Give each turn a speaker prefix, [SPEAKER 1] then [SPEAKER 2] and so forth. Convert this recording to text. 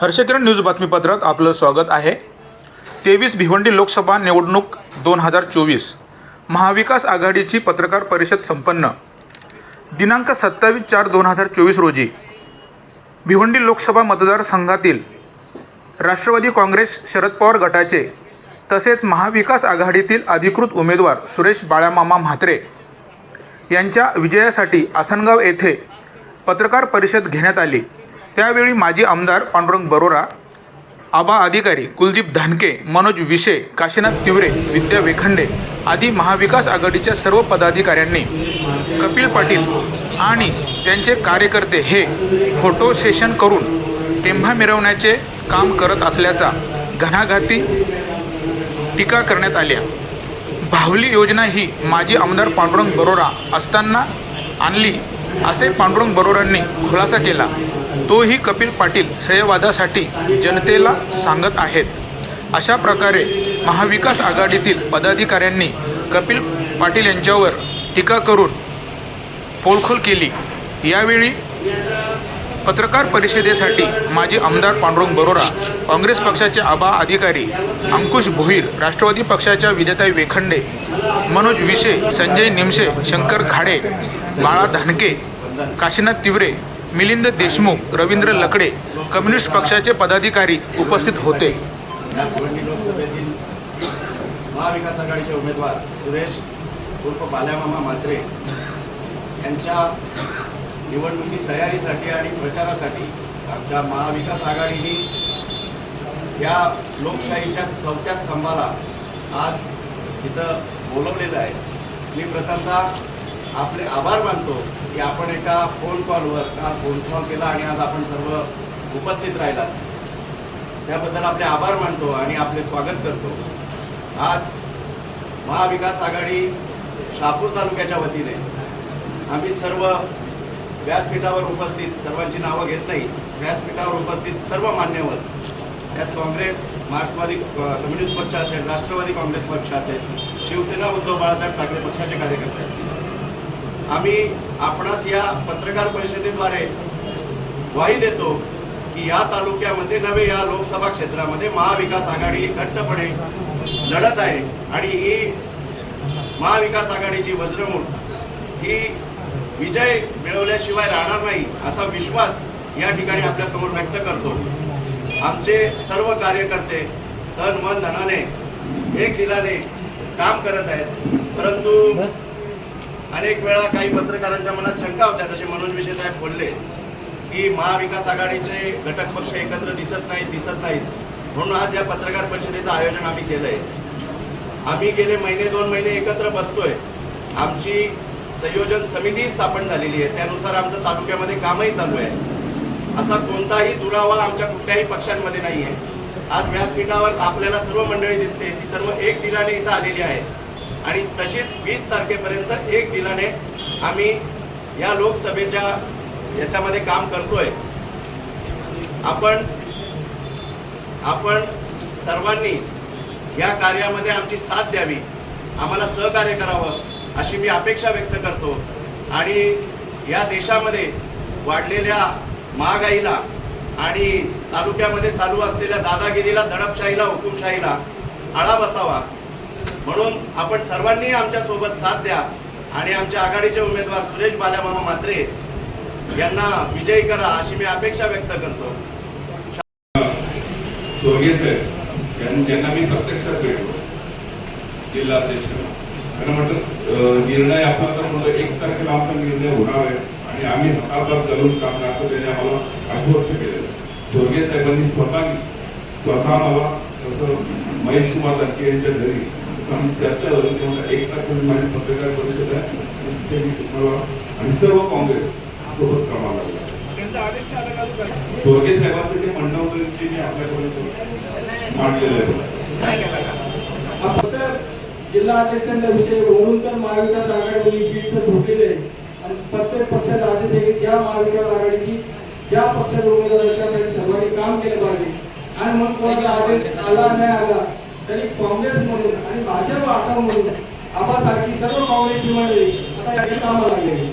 [SPEAKER 1] हर्षकिरण news बातमीपत्रात आपलं स्वागत आहे. तेवीस भिवंडी लोकसभा निवडणूक दोन हजार चोवीस. महाविकास आघाडीची पत्रकार परिषद संपन्न. दिनांक सत्तावीस चार दोन हजार चोवीस रोजी. भिवंडी लोकसभा मतदारसंघातील राष्ट्रवादी काँग्रेस शरद पवार गटाचे तसेच महाविकास आघाडीतील अधिकृत उमेदवार सुरेश बाळामामा म्हात्रे यांच्या विजयासाठी आसनगाव येथे पत्रकार परिषद घेण्यात आली. त्यावेळी माजी आमदार पांडुरंग बरोरा आबा अधिकारी कुलदीप धानके मनोज विशे काशीनाथ तिवरे विद्या वेखंडे आदी महाविकास आघाडीच्या सर्व पदाधिकाऱ्यांनी कपिल पाटील आणि त्यांचे कार्यकर्ते हे फोटो सेशन करून टेंभा मिरवण्याचे काम करत असल्याचा घणाघाती टीका करण्यात आल्या. भावली योजना ही माजी आमदार पांडुरंग बरोरा असताना आणली असे पांडुरंग बरोरांनी खुलासा केला. तोही कपिल पाटील श्रेयवादासाठी जनतेला सांगत आहेत. अशा प्रकारे महाविकास आघाडीतील पदाधिकाऱ्यांनी कपिल पाटील यांच्यावर टीका करून पोलखोल केली. यावेळी पत्रकार परिषदेसाठी माजी आमदार पांडुरंग बरोरा काँग्रेस पक्षाचे आबा अधिकारी अंकुश भोईर राष्ट्रवादी पक्षाच्या विजेताई वेखंडे मनोज विशे संजय निमशे शंकर खाडे बाळा धानके काशीनाथ तिवरे मिलिंद देशमुख रवींद्र लकडे कम्युनिस्ट पक्षाचे पदाधिकारी उपस्थित होते.
[SPEAKER 2] लोकसभेतील महाविकास आघाडीचे उमेदवार सुरेश उर्फ बाल्यामामा म्हात्रे यांच्या निवडणुकी तयारीसाठी आणि प्रचारासाठी आमच्या महाविकास आघाडीने या लोकशाहीच्या चौथ्या स्तंभाला आज इथं बोलवलेलं आहे. मी प्रथमतः आपले आभार मानतो की आपण एका फोन कॉलवर काल फोन कॉल केला आणि आज आपण सर्व उपस्थित राहिलात. त्याबद्दल आपले आभार मानतो आणि आपले स्वागत करतो. आज महाविकास आघाडी शहापूर तालुक्याच्या वतीने आम्ही सर्व व्यासपीठावर उपस्थित सर्वांची नावं घेत नाही व्यासपीठावर उपस्थित सर्व मान्यवर त्यात काँग्रेस मार्क्सवादी कम्युनिस्ट पक्ष असेल राष्ट्रवादी काँग्रेस पक्ष असेल शिवसेना उद्धव बाळासाहेब ठाकरे पक्षाचे कार्यकर्ते असतील आम्ही आपणास या पत्रकार परिषदेद्वारे ग्वाही देतो की या तालुक्यामध्ये नव्हे या लोकसभा क्षेत्रामध्ये महाविकास आघाडी घट्टपणे लढत आहे. आणि ही महाविकास आघाडीची वज्रमूठ ही विजय मिळवल्याशिवाय राहणार नाही असा विश्वास या ठिकाणी आपल्यासमोर व्यक्त करतो. आमचे सर्व कार्यकर्ते तन मन धनाने एक दिलाने काम करत आहेत. परंतु अनेक वेळा काही पत्रकारांच्या मनात शंका होत्या जसे मनोज विषय साहेब बोलले की महाविकास आघाडीचे घटक पक्ष एकत्र दिसत नाहीत दिसत नाहीत. म्हणून आज या पत्रकार परिषदेचं आयोजन आम्ही केलंय. आम्ही गेले महिने दोन महिने एकत्र बसतोय. आमची संयोजन समिती स्थापन झालेली आहे. त्यानुसार आमचं तालुक्यामध्ये कामही चालू आहे. असा कोणताही दुरावा आमच्या कुठल्याही पक्षांमध्ये नाही आहे आज व्यासपीठावर आपल्याला सर्व मंडळी दिसते. ती सर्व एक दिलाने इथं आलेली आहे आणि तशीच वीस तारखेपर्यंत एक दिलाने आम्ही या लोकसभेच्या याच्यामध्ये काम करतोय. आपण आपण सर्वांनी या कार्यामध्ये आमची साथ द्यावी. आम्हाला सहकार्य करावं अशी मी अपेक्षा व्यक्त करतो. आणि या देशामध्ये वाढलेल्या महागाईला आणि तालुक्यामध्ये चालू असलेल्या दादागिरीला दडपशाहीला हुकुमशाहीला आळा बसावा. म्हणून आपण सर्वांनी आमच्यासोबत साथ द्या आणि आमच्या आघाडीचे उमेदवार सुरेश बाल्यामामा मात्रे यांना विजयी करा अशी मी अपेक्षा व्यक्त करतो.
[SPEAKER 3] स्वर्गीय साहेब यांनी ज्यांना मी प्रत्यक्षात भेटलो जिल्हाध्यक्ष त्यांना म्हटलं निर्णय आपला तर म्हणलं एक तारखेला आमचा निर्णय होणार आहे आणि आम्ही हातापात घालून काम असं त्यांनी आम्हाला आश्वस्त केलेलं स्वर्गीय साहेबांनी स्वतः स्वतः मला तसं महेश कुमार लटके यांच्या घरी चर्चा झाली तेव्हा एक तारखेला माझी पत्रकार परिषद आहे तिथे मी तुम्हाला आणि सर्व काँग्रेस सोबत कामाला लागला स्वर्गीय साहेबांचं जे म्हणणं होतं ते मी आपल्याकडे मांडलेलं आहे.
[SPEAKER 4] फक्त जिल्हा अध्यक्षांचा विषय म्हणून तर महाविकास आघाडी शीट झोपलेली आहे. आणि प्रत्येक पक्षात आदेश आहे की ज्या महाविकास आघाडीची ज्या पक्षाचा उमेदवार त्यासाठी सर्वांनी काम केलं पाहिजे. आणि मग कोणाचा आदेश आला नाही आला तरी काँग्रेस म्हणून आणि भाजप आठव म्हणून आपासारखी सर्व काँग्रेसची मंडळी आता या कामाला लागलेली.